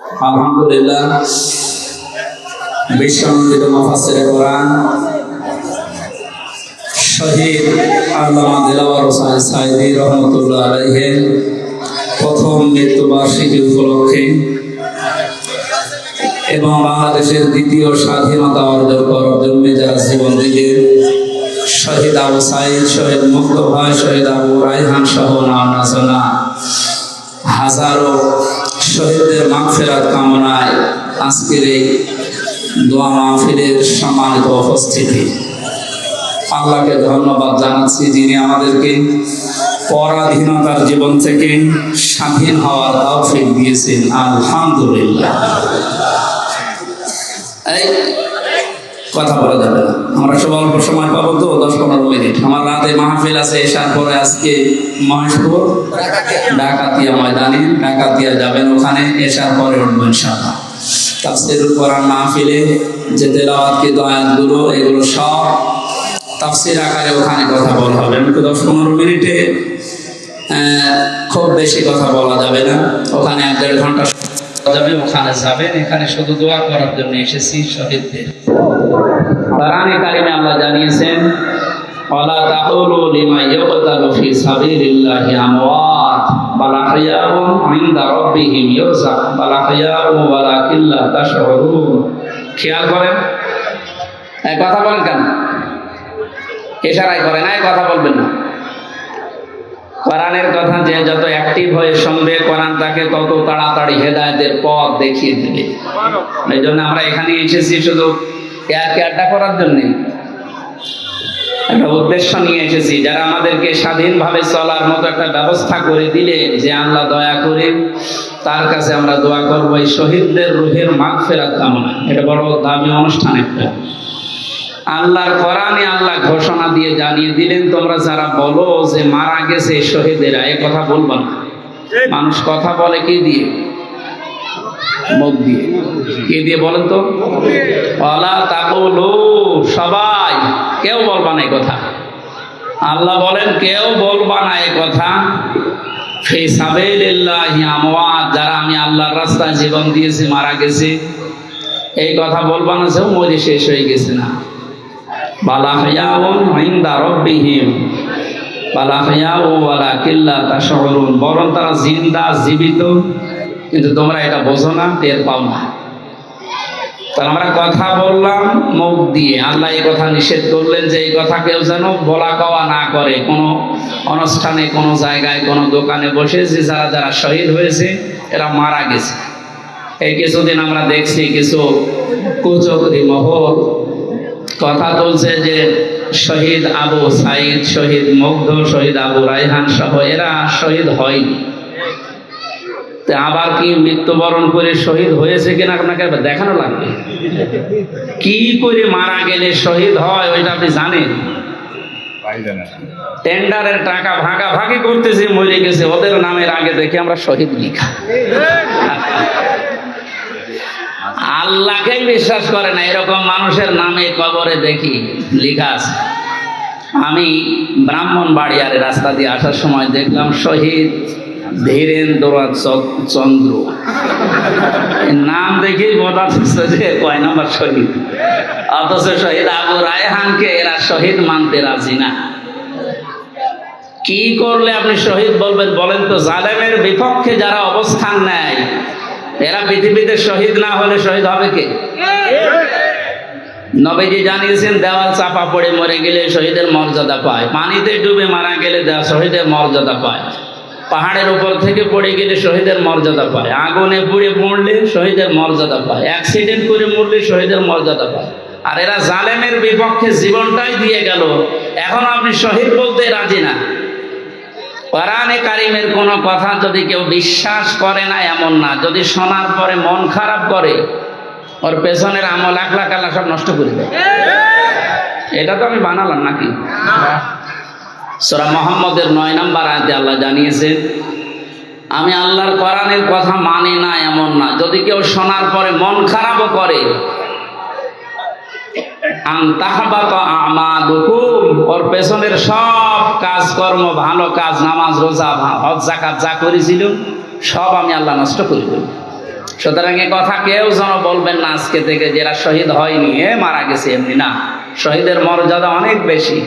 আলহামদুলিল্লাহ। বিশ্বনন্দিত মুফাসসিরে কোরআন। শহীদ আল্লামা দিলাওয়ার হোসেন সাইদি রহমতুল্লাহ আলাইহের প্রথম মৃত্যুবার্ষিকী উপলক্ষে এবং বাংলাদেশের দ্বিতীয় স্বাধীনতা অর্জন করার জন্য যারা জীবন দিলেন শহীদ আবু সাইদ শহীদ মুক্ত ভাই, শহীদ আবু রাইহান সহ নানা হাজারো শহীদদের মাগফেরাত কামনায় আজকের এই দোয়া মাহফিলের সম্মানিত উপস্থিতি। আল্লাহকে ধন্যবাদ জানাচ্ছি যিনি আমাদেরকে পরাধীনতার জীবন থেকে স্বাধীন হওয়ার তৌফিক দিয়েছেন। আলহামদুলিল্লাহ। কথা বলা যাবে না। আমরা সব অল্প সময় পাবো তো, দশ পনেরো মিনিট। আমার রাতে মাহফিল আছে, এসার পরে আজকে মহেশপুর, ডাকাতিয়া ময়দানে। ডাকাতিয়া যাবেন ওখানে, এসার পরে উঠবো ইনশাআল্লাহ। তাফসিরুল কোরআন মাহফিলে যে তেলাওয়াত কি দয়াতগুলো এগুলো সব তাফসির আকারে ওখানে কথা বলা হবে। আমি দশ পনেরো মিনিটে খুব বেশি কথা বলা যাবে না। ওখানে এক দেড় ঘণ্টা যাবে ওখানে যাবেন, এখানে শুধু দোয়া করার জন্য এসেছি শহীদদের। কোরআনে কারিমে আল্লাহ জানিয়েছেন তাশউরুন। খেয়াল করেন কথা বলেন কেন? করেন এই কথা বলবেন না। কোরআনের কথা যে যত অ্যাক্টিভ হয়ে শুনবে কোরআন তাকে তত তাড়াতাড়ি হেদায়েতের পথ দেখিয়ে দেবে। এই জন্য আমরা এখানে এসেছি শুধু এয়ার কেয়ারটা করার জন্যে। একটা উদ্দেশ্য নিয়ে এসেছি যারা আমাদেরকে স্বাধীনভাবে চলার মতো একটা ব্যবস্থা করে দিলে যে আল্লাহ দয়া করে তার কাছে আমরা দোয়া করব এই শহীদদের রুহের মাগ ফেরাত কামনা। এটা বড় দামি অনুষ্ঠান একটা। আল্লাহর কোরআনে আল্লাহ ঘোষণা দিয়ে জানিয়ে দিলেন, তোমরা যারা বলো যে মারা গেছে শহীদেরা, এ কথা বলবা না। মানুষ কথা বলে কি দিয়ে? কে দিয়ে আমি আল্লাহর রাস্তায় জীবন দিয়েছি, মারা গেছে, এই কথা বলবা না যে মরে শেষ হয়ে গেছে না। বরং তারা জিন্দা, জীবিত। কিন্তু তোমরা এটা বোঝো না, টের পাও না। তাহলে আমরা কথা বললাম মুখ দিয়ে। আল্লাহ এই কথা নিষেধ করলেন যে, এই কথা কেউ যেন বলা কওয়া না করে। কোনো অনুষ্ঠানে, কোনো জায়গায়, কোনো দোকানে বসে যে যারা যারা শহীদ হয়েছে, এরা মারা গেছে। এই কিছুদিন আমরা দেখছি কিছু কুচকরি মহল কথা বলছে যে শহীদ আবু সাইদ, শহীদ মুগ্ধ, শহীদ আবু রায়হান সহ এরা শহীদ হয়নি। আবার কি মৃত্যুবরণ করে শহীদ হয়েছে কিনা আপনাকে দেখানো লাগবে? কি করে মারা গেলে শহীদ হয় ওইটা আপনি জানেন? টেন্ডারের টাকা ভাগাভাগি করতেছে, মরে গেছে, ওদের নামের আগে দেখে আমরা শহীদ লিখা। আল্লাহকেই বিশ্বাস করে না, এরকম মানুষের নামে কবরে দেখি লেখা আছে। আমি ব্রাহ্মণ বাড়িয়ারে রাস্তা দিয়ে আসার সময় দেখলাম শহীদ ধীরেন্দ্র চন্দ্র। নাম দেখেই বোঝা যাচ্ছে যে কয় নম্বর শহীদ। অথচ শহীদ আবু রায়হানকে এরা শহীদ মানতে রাজি না। কি করলে আপনি শহীদ বলবেন বলেন তো, জালেমের বিপক্ষে যারা অবস্থান নেয় এরা পৃথিবীতে শহীদ না হলে শহীদ হবে কে? নবীজি জানিয়েছেন, দেওয়াল চাপা পড়ে মরে গেলে শহীদের মর্যাদা পায়। পানিতে ডুবে মারা গেলে শহীদের মর্যাদা পায়। পাহাড়ের উপর থেকে পড়ে গেলে শহীদের মর্যাদা পায়। আগুনে পুড়ে মরলে শহীদের মর্যাদা পায়। অ্যাক্সিডেন্ট করে মরলে শহীদের মর্যাদা পায়। আর এরা জালেমের বিপক্ষে জীবনটাই দিয়ে গেল। এখন আপনি শহীদ বলতে রাজি না। কোরআনে কারিমের কোনো কথা যদি কেউ বিশ্বাস করে না, এমন না। যদি শোনার পরে মন খারাপ করে, ওর পেছনের আমল এক লাখ সব নষ্ট করে দেয়। এটা তো আমি বানালাম নাকি? সোরা মোহাম্মদের নয় নাম্বার আয়তে আল্লাহ জানিয়েছে, আমি আল্লাহর কোরআনের কথা মানি না, এমন না। যদি কেউ শোনার পরে মন খারাপও করে ওর পেছনের সব কাজকর্ম, ভালো কাজ, নামাজ, রোজা, হজ জাকাত যা করেছিল, সব আমি আল্লাহ নষ্ট করে দেব। সুতরাং এ কথা কেউ যেন বলবেন না, আজকে থেকে যারা শহীদ হয়নি, এ মারা গেছে এমনি না। শহীদের মর্যাদা অনেক বেশি।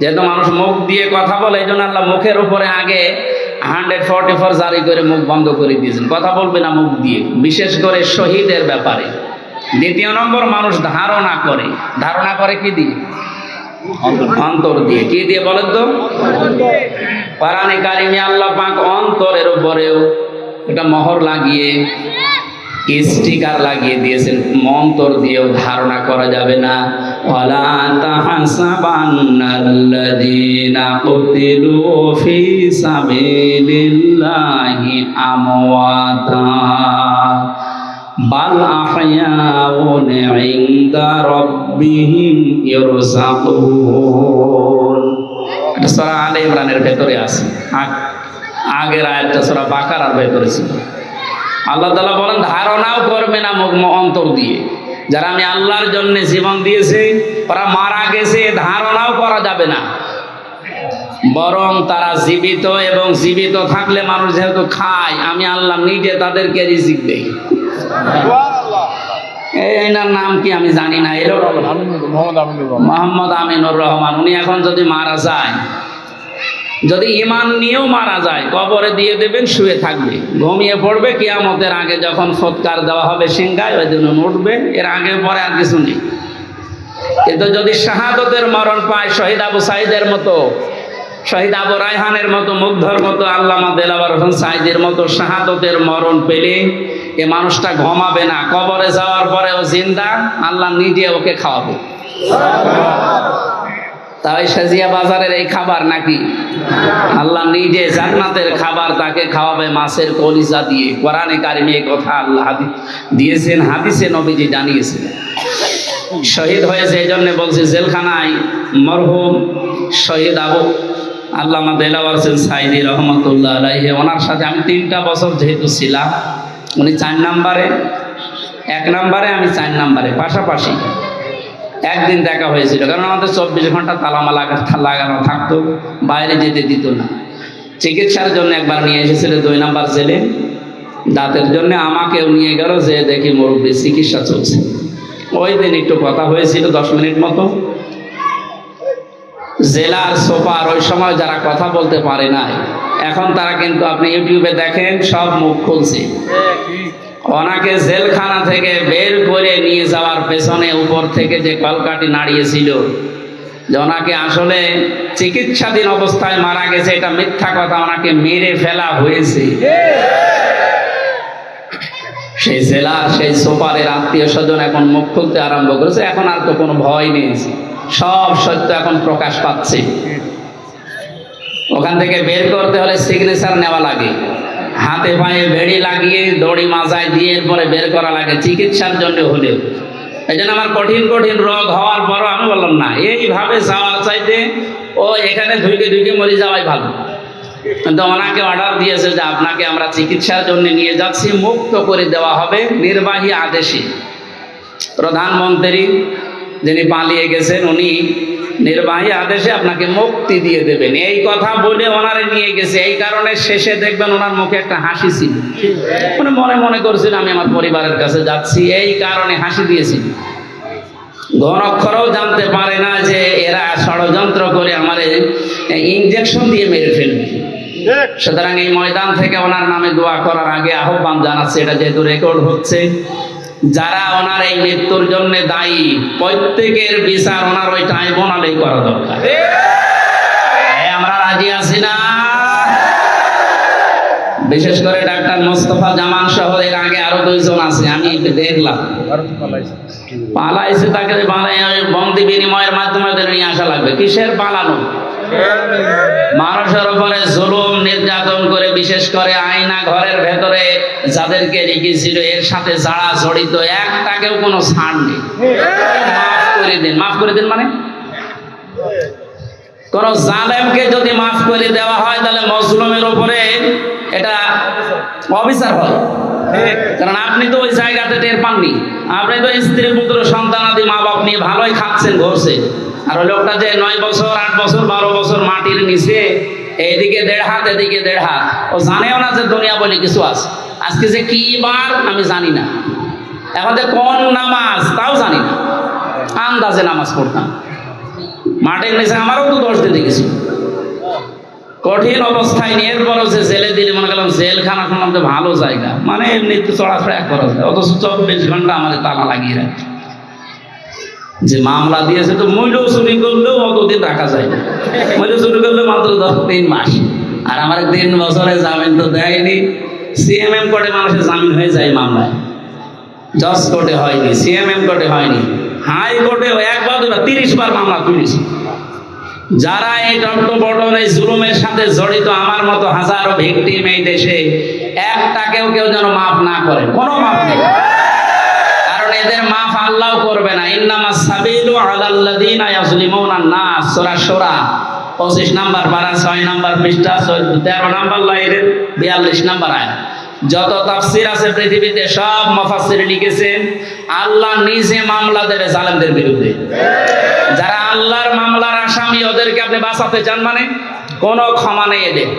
যেহেতু মানুষ মুখ দিয়ে কথা বলে, এই জন্য আল্লাহ মুখের উপরে আগে হান্ড্রেড ফোরটি ফোর জারি করে মুখ বন্ধ করে দিয়েছেন। কথা বলবে না মুখ দিয়ে, বিশেষ করে শহীদের ব্যাপারে। দ্বিতীয় নম্বর, মানুষ ধারণা করে। ধারণা করে কি দিয়ে? অন্তর দিয়ে। কি দিয়ে বলেন তো? পারানি কারিমে আল্লাহ পাক অন্তরের উপরেও একটা মোহর লাগিয়ে, স্টিকার লাগিয়ে দিয়েছেন। মন্তর দিয়েও ধারণা করা যাবে না। আমওয়াতা। বাল আহয়াউন ইমরানের ভেতরে আছে। আগ- আগের আয়াতটা সূরা বাকারার ভেতরে ছিল। আল্লাহ তালা বলেন, ধারণাও করবে না অন্তর দিয়ে। যারা আমি আল্লাহর জন্য জীবন দিয়েছে, ওরা মারা গেছে, ধারণাও করা যাবে না। বরং তারা জীবিত এবং জীবিত থাকলে মানুষ যেহেতু খায়, আমি আল্লাহ নিজে তাদেরকে রিজিক দেই। এনার নাম কি আমি জানি না এলো মোহাম্মদ আমিনুর রহমান। মোহাম্মদ আমিনুর রহমান। উনি এখন যদি মারা যায় যদি ইমান নিয়েও মারা যায় কবরে দিয়ে দেবেন শুয়ে থাকবে। ঘুমিয়ে পড়বে কিয়ামতের আগে যখন ফৎকার দেওয়া হবে সিংহায় ওই দিন উঠবে। এর আগে পরে আর কিছু নেই। কিন্তু যদি শাহাদতের মরণ পায় শহীদ আবু সাইদের মতো শহীদ আবু রায়হানের মতো মুগ্ধর মতো আল্লামা দেলাবার হোসেন সাইদের মতো শাহাদতের মরণ পেলে এ মানুষটা ঘুমাবে না। কবরে যাওয়ার পরে ও জিন্দা, আল্লাহ নিজে ওকে খাওয়াবে। তাই সাজিয়া বাজারের এই খাবার নাকি? আল্লাহ নিজে জান্নাতের খাবার তাকে খাওয়াবে মাছের কলিজা দিয়ে। কোরআনে কারিমে এই কথা আল্লাহ দিয়েছেন, হাদিসে নবীজি জানিয়েছেন। শহীদ হয়েছে এই জন্য বলছে, জেলখানায় মরহুম শহীদ আবু আল্লামা দেলাওয়ার হোসেন সাইদি রহমতুল্লাহ আলাইহি, ওনার সাথে আমি তিনটা বছর যেহেতু ছিলাম, উনি চার নাম্বারে, এক নাম্বারে, আমি চার নাম্বারে, পাশাপাশি একদিন দেখা হয়েছিল, কারণ আমাদের চব্বিশ ঘণ্টা তালামা লাগা লাগানো থাকতো, বাইরে যেতে দিত না। চিকিৎসার জন্য একবার নিয়ে এসেছিল দুই নাম্বার ছেলে দাঁতের জন্য আমাকেও নিয়ে গেল, যে দেখি মুরব্বী চিকিৎসা চলছে। ওই দিন একটু কথা হয়েছিল, দশ মিনিট মতো। জেলার সোপার, ওই সময় যারা কথা বলতে পারে নাই। এখন তারা কিন্তু আপনি ইউটিউবে দেখেন, সব মুখ খুলছে। ওনাকে জেলখানা থেকে বের করে নিয়ে যাওয়ার পেছনে উপর থেকে যে কলকাটি নাড়িয়েছিল, যে ওনাকে আসলে চিকিৎসাধীন অবস্থায় মারা গেছে, এটা মিথ্যা কথা, ওনাকে মেরে ফেলা হয়েছে। সেই জেলা, সেই সোপারের আত্মীয় স্বজন এখন মুখ খুলতে আরম্ভ করেছে, এখন আর তো কোনো ভয় নেই। সব সত্য এখন প্রকাশ পাচ্ছে। ওখান থেকে বের করতে হলে সিগনেচার নেওয়া লাগে। হাতে পায়ে বেড়ি লাগিয়ে দড়ি মাজায় দিয়ে এরপরে বের করা লাগে চিকিৎসার জন্য হলেও। এই জন্য আমার কঠিন কঠিন রোগ হওয়ার পরও আমি বললাম, না, এইভাবে যাওয়ার চাইতে ও এখানে ধুইকে ধুইকে মরে যাওয়াই ভালো। কিন্তু ওনাকে অর্ডার দিয়েছে যে আপনাকে আমরা চিকিৎসার জন্য নিয়ে যাচ্ছি, মুক্ত করে দেওয়া হবে নির্বাহী আদেশে। প্রধানমন্ত্রী যিনি পালিয়ে গেছেন, উনি নির্বাহী আদেশে আপনাকে মুক্তি দিয়ে দেবেন। এই কথা বলে ওনারে নিয়ে গেছে। এই কারণে শেষে দেখবেন ওনার মুখে একটা হাসি ছিল। মানে মনে মনে করছিল আমি আমার পরিবারের কাছে যাচ্ছি। এই কারণে হাসি দিয়েছি। ঘন অক্ষরও জানতে পারে না যে এরা ষড়যন্ত্র করে আমার ইঞ্জেকশন দিয়ে মেরে ফেলবে। সুতরাং এই ময়দান থেকে ওনার নামে দোয়া করার আগে আহ্বান জানাচ্ছে। এটা যেহেতু রেকর্ড হচ্ছে যারা ওনার এই মৃত্যুর জন্য দায়ী প্রত্যেকের বিচার ওনার ওই ট্রাইব্যুনালেই করা দরকার। আমরা রাজি আছি না? বিশেষ করে ডাক্তার মোস্তফা জামান সহ এর আগে আরও দুইজন আছে আমি দেখলাম। পালাইছে। তাকে বন্দি বিনিময়ের মাধ্যমে নিয়ে আসা লাগবে। কিসের পালানো? মানুষের উপরে জুলুম, নির্যাতন করে, বিশেষ করে আয়না ঘরের ভেতরে যাদেরকে রেখেছিল, এর সাথে যারা জড়িত, একটাকেও কোনো ছাড় নেই। মাফ করে দিন। মাফ করে দিন মানে? কোন জালেমকে যদি মাফ করে দেওয়া হয়, তাহলে মজলুমের উপরে এটা অবিচার হয়। কারণ আপনি তো ওই জায়গাতে টের পাননি। আপনি তো স্ত্রী, পুত্র, সন্তান আদি মা বাপ নিয়ে ভালোই খাচ্ছেন ঘরছে আর ওই লোকটা যে নয় বছর, আট বছর, বারো বছর মাটির নিচে, এইদিকে দেড় হাত, এদিকে দেড় হাত। ও জানেও না যে দুনিয়া বলে কিছু আছে। আজকে যে কি বার আমি জানি না। এখন কোন নামাজ, তাও জানি না। আন্দাজে নামাজ পড়তাম। মাটির নিচে আমারও তো দশ দিন দেখেছি কঠিন অবস্থায় নিয়ে এরপরও যে জেলে দিলে মনে করলাম জেলখানা শুনলাম ভালো জায়গা। মানে এমনি চড়াফেরা করা যায়। অথচ চব্বিশ ঘণ্টা আমাদের তালা লাগিয়ে রাখে যে মামলা দিয়েছে তো মূল্য চুরি করলেও অতদিন রাখা যায়। না মূল্য চুরি করলে মাত্র দশ তিন মাস। আর আমার তিন বছরে জামিন তো দেয়নি। সিএমএম কোর্টে মানুষের জামিন হয়ে যায় মামলায়। জজ কোর্টে হয়নি সিএমএম কোর্টে হয়নি। হাইকোর্টে একবার দুবার তিরিশ বার মামলা তুলেছি। যারা এই দণ্ডবটন এই জুলুমের সাথে জড়িত, আমার মতো হাজারো ভিকটিম এই দেশে, একটাকেও কেউ যেন মাফ না করে। কোনো মাফ নেই। এদের মাফ আল্লাহ করবে না। ইন্নামা সাবিলু আলাল্লাযিনা ইয়াজলিমুনা নাস। সূরা সূরা 25 নাম্বার পারা 6 নাম্বার পৃষ্ঠা 13 নাম্বার লাইনের 42 নাম্বার আয়াত। যত তাফসীর আছে পৃথিবীতে, সব মুফাসসির লিখেছেন আল্লাহ নিজে মামলা দেবে জালেমদের বিরুদ্ধে। যারা আল্লাহর মামলার আসামি, ওদেরকে আপনি বাঁচাতে চান মানে কোনো ক্ষমা নেই এদের।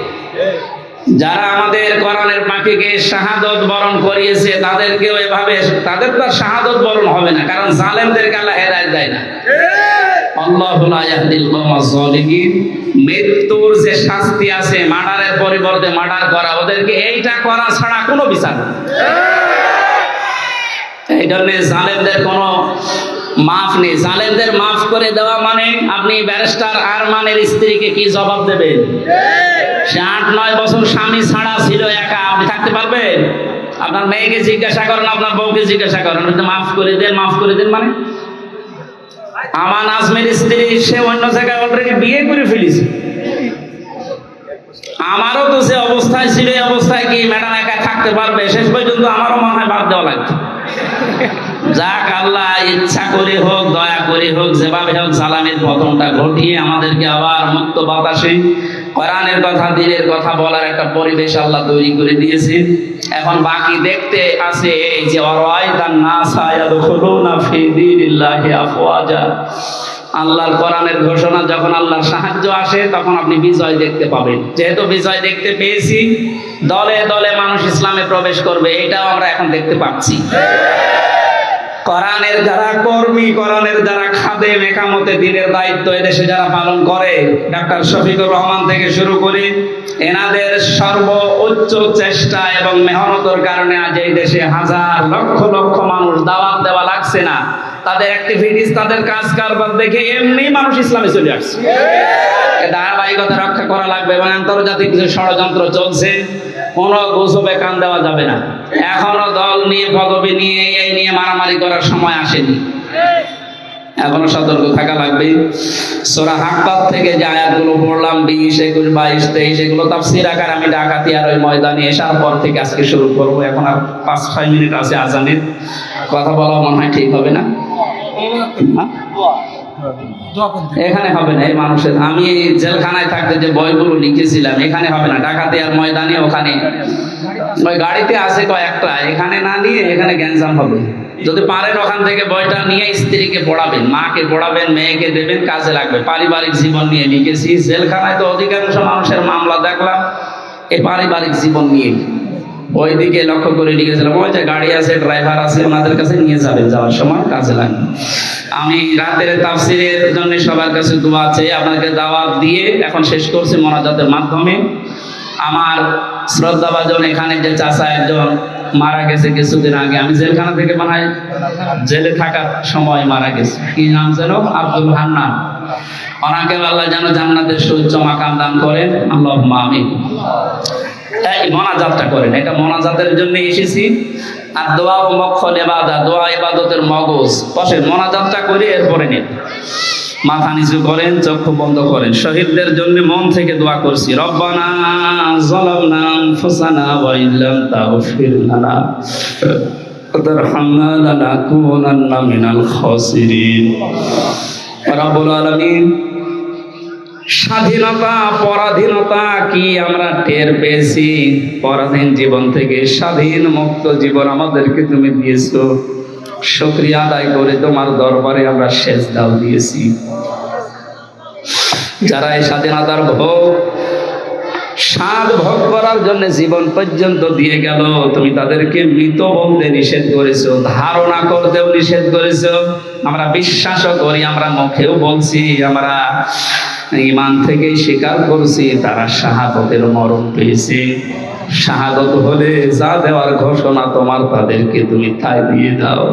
যারা আমাদের কোরআনের পাখিকে শাহাদত বরণ করিয়েছে, তাদেরকেও এভাবে, তাদের তো শাহাদত বরণ হবে না, কারণ জালেমদেরকে আল্লাহ হেদায়েত দেয় না। মৃত্যুর যে শাস্তি আছে, মার্ডারের পরিবর্তে মার্ডার করা, ওদেরকে এইটা করা ছাড়া কোনো বিচার এই জন্য জালেমদের কোনো মাফ নেই জালেমদের মাফ করে দেওয়া মানে আপনি ব্যারিস্টার আরমানের স্ত্রীকে কি জবাব দেবেন? সে আট নয় বছর স্বামী ছাড়া ছিল একা আপনি থাকতে পারবেন? আপনার মেয়েকে জিজ্ঞাসা করেন আপনার বউকে জিজ্ঞাসা করেন মাফ করে দেন মাফ করে দেন মানে? আমান আজমের স্ত্রী সে অন্য জায়গায় অলরেডি বিয়ে করে ফেলেছে। আমারও তো সে অবস্থায় ছিল এই অবস্থায় কি ম্যাডাম একা থাকতে পারবে শেষ পর্যন্ত আমারও মনে হয় বাদ দেওয়া লাগবে যাক আল্লাহ ইচ্ছা করে হোক, দয়া করে হোক, যেভাবে হোক সালামের পতনটা ঘটিয়ে আমাদেরকে আবার মুক্ত বাতাসে কোরআনের কথা, দিনের কথা বলার একটা পরিবেশ আল্লাহ তৈরি করে দিয়েছে। এখন বাকি দেখতে আছে এই যে আল্লাহর কোরআনের ঘোষণা, যখন আল্লাহর সাহায্য আসে, তখন আপনি বিজয় দেখতে পাবেন। যেহেতু বিজয় দেখতে পেয়েছি, দলে দলে মানুষ ইসলামে প্রবেশ করবে, এটাও আমরা এখন দেখতে পাচ্ছি। কোরআনের যারা কর্মী, কোরআনের যারা খাদে মেকামতে দিনের দায়িত্ব এদেশে যারা পালন করে, ডাক্তার শফিকুর রহমান থেকে শুরু করে, এনাদের সর্ব উচ্চ চেষ্টা এবং মেহনতর কারণে আজ এই দেশে হাজার লক্ষ লক্ষ মানুষ দাওয়াত দেওয়া লাগছে না। তাদের অ্যাক্টিভিটিস তাদের কাজ কারবার দেখে এমনি মানুষ ইসলামে চলে আসছে। ধারাবাহিকতা রক্ষা করা লাগবে এবং আন্তর্জাতিক কিছু ষড়যন্ত্র চলছে, কোনো গোসবে কান দেওয়া যাবে না। এখনও দল নিয়ে পদবি নিয়ে, এই নিয়ে মারামারি করার সময় আসেনি। এখনও সতর্ক থাকা লাগবে। সোরা হাক্কাত থেকে যে আয়াতগুলো পড়লাম, বিশ, একুশ, বাইশ, তেইশ, এগুলো তাফসির আকার আমি ডাকাতি আর ওই ময়দানে এসার পর থেকে আজকে শুরু করব। এখন আর পাঁচ, ছয় মিনিট আছে আজানের। কথা বলা মনে হয় ঠিক হবে না? হ্যাঁ? এখানে হবে না, এই মানুষের। আমি এই জেলখানায় থাকতে যে বইগুলো লিখেছিলাম, এখানে হবে না। ডাকাতি আর ময়দানে, ওখানে। ওই গাড়িতে আছে কয়েকটা, এখানে না নিয়ে এখানে গ্যাঞ্জাম হবে। যদি পারেন ওখান থেকে বইটা নিয়ে স্ত্রীকে পড়াবেন, মাকে পড়াবেন, মেয়েকে দেবেন, কাজে লাগবে। পারিবারিক জীবন নিয়ে লিখেছি। জেলখানায় তো অধিকাংশ মানুষের মামলা দেখলাম এই পারিবারিক জীবন নিয়ে। ওইদিকে লক্ষ্য করে লিখেছিলাম ওই যে গাড়ি আছে, ড্রাইভার আছে, ওনাদের কাছে নিয়ে যাবেন, যাওয়ার সময় কাজে লাগবে। আমি রাতের তাফসিরের জন্য সবার কাছে দোয়া চেয়ে আপনাকে দাওয়াত দিয়ে এখন শেষ করছি মোনাজাতের মাধ্যমে। আমার শ্রদ্ধাভাজন এখানে যে চাচা একজন মারা গেছে কিছুদিন আগে, আমি জেলখানা থেকে হয় জেলে থাকার সময় মারা গেছে। কি নাম যেন? আব্দুল হান্নান। ওনাকে আল্লাহ যেন জান্নাতের সূর্য মাকাম দান করেন। আল্লাহ আমিন। মনাজাতটা করেন। এটা মনাজাতের জন্য এসেছি। আর দোয়া ও মক্ষণ এবাদা দোয়া এবাদতের মগজ। বসেন, মনাজাতটা করে, এরপরে নিন মাথা নিচু করেন, চক্ষু বন্ধ করেন। শহীদদের জন্য মন থেকে দোয়া করছি। রব্বানা স্বাধীনতা, পরাধীনতা কি আমরা টের পেয়েছি? পরাধীন জীবন থেকে স্বাধীন মুক্ত জীবন আমাদেরকে তুমি দিয়েছ। শুক্রিয়া আদায় করে তোমার দরবারে আমরা শেষ দাও দিয়েছি। যারা এই স্বাধীনতার ভোগ স্বাদ ভোগ করার জন্য জীবন পর্যন্ত দিয়ে গেল, তুমি তাদেরকে মৃত বলতে নিষেধ করেছ, ধারণা করতেও নিষেধ করেছ। আমরা বিশ্বাসও করি, আমরা মুখেও বলছি, আমরা ইমান থেকে স্বীকার করছি, তারা শাহাদতের মরণ পেয়েছে। শাহাদত হলে যা দেওয়ার ঘোষণা তোমার তাদেরকে তুমি তাই দিয়ে দাও।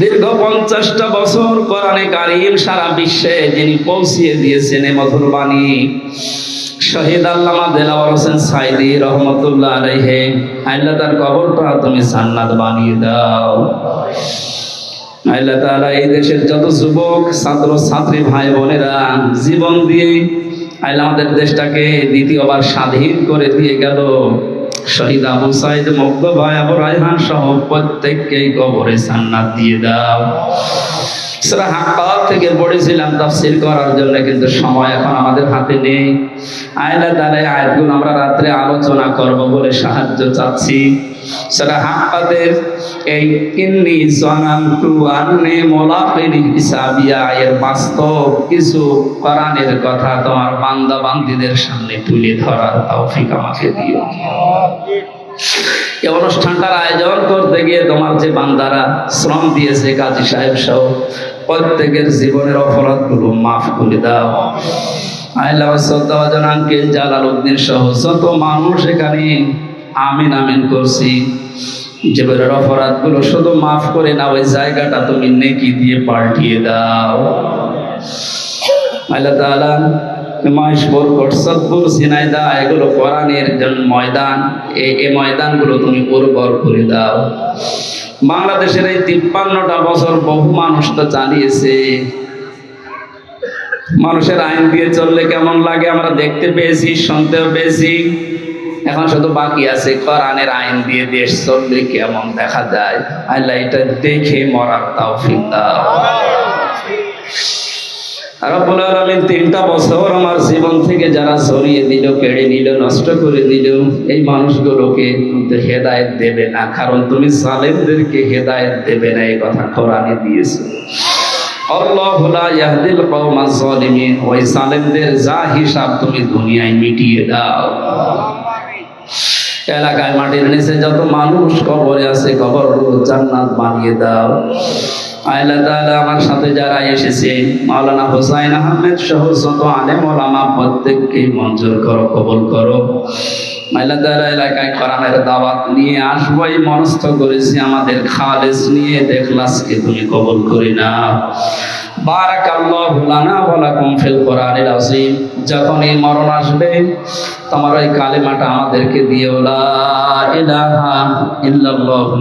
দীর্ঘ পঞ্চাশটা বছর কোরআনে কারিম সারা বিশ্বে যিনি পৌঁছিয়ে দিয়েছেন এ মধুর বাণী। শহীদ আল্লামা দেলাওয়ার হোসেন সাইদি রহমতুল্লাহ আলাইহে আল্লাহ তার কবরটা তুমি জান্নাত বানিয়ে দাও। আল্লাহ তাআলা এই দেশের যত যুবক, ছাত্র, ছাত্রী, ভাই বোনেরা জীবন দিয়ে আল্লাহ আমাদের দেশটাকে দ্বিতীয়বার স্বাধীন করে দিয়ে গেল। শহীদ আবু সাইদ, মুগ্ধ ভাই আবু রায়হান সহ প্রত্যেককেই কবরে সান্নাত দিয়ে দাও। সূরা হাক্কাত থেকে পড়েছিলাম তাফসীর করার জন্য, কিন্তু সময় এখন আমাদের হাতে নেই। আয়লা দ্বারা আয়াতগুলো আমরা রাত্রে আলোচনা করব বলে সাহায্য চাচ্ছি। সূরা হাক্কাতের এই, ইন্নি জানান্তু আন্নি মুলাকিন হিসাবিয়া এর বাস্তব কিছু কোরআনের কথা তোমার বান্দা বান্দীদের সামনে তুলে ধরার তৌফিক আমাকে দিও। এই অনুষ্ঠানটার আয়োজন করতে গিয়ে তোমার যে বান্দারা শ্রম দিয়েছে কাজী সাহেব সহ, প্রত্যেকের জীবনের অপরাধগুলো মাফ করে দাও। সহ মানুষ এখানে আমিন আমিন করছি, জীবনের শুধু মাফ করে ওই জায়গাটা তুমি নেকি দিয়ে পাল্টিয়ে দাও। আল্লাহ মহেশপুর কোটসদপুর সিনাইদা এগুলো কোরআনের ময়দান এই ময়দানগুলো তুমি উর্বর করে দাও। বাংলাদেশের এই তিপ্পান্নটা বছর বহু মানুষ তো চালিয়েছে মানুষের আইন দিয়ে চললে কেমন লাগে আমরা দেখতে পেয়েছি, শুনতেও পেয়েছি। এখন শুধু বাকি আছে, কোরআনের আইন দিয়ে দেশ চললে কেমন দেখা যায়। আল্লাহ এটা দেখে মরার তাও দাও। রব্বুল আলামিন তিনটা বছর আমার জীবন থেকে যারা সরিয়ে দিল, কেড়ে নিল, নষ্ট করে দিল, এই মানুষগুলোকে হেদায়েত দেবে না। কারণ তুমি সালেমদেরকে হেদায়েত দেবে না, এই কথা কোরআনে দিয়েছ। ওই সালেমদের যা হিসাব তুমি দুনিয়ায় মিটিয়ে দাও। এলাকায় মাটির নিচে যত মানুষ কবরে আছে কবর জান্নাত বানিয়ে দাও। আল্লাহ আমার সাথে যারা এসেছে, মাওলানা হোসাইন আহমেদ সহ যত আলেম প্রত্যেককে মঞ্জুর করো, কবল করো। এলাকায় কোরআনের দাওয়াত নিয়ে আসবই মনস্থ করেছি আমাদের খালেস নিয়ে। দেখলাসকে তুমি কবুল করি না। বারাকাল্লাহু লানা ওয়া লাকুম ফিল কোরআনিল আযীম। যখন এই মরণ আসবে, তোমার ওই কালেমাটা আমাদেরকে দিও। লা ইলাহা ইল্লাল্লাহু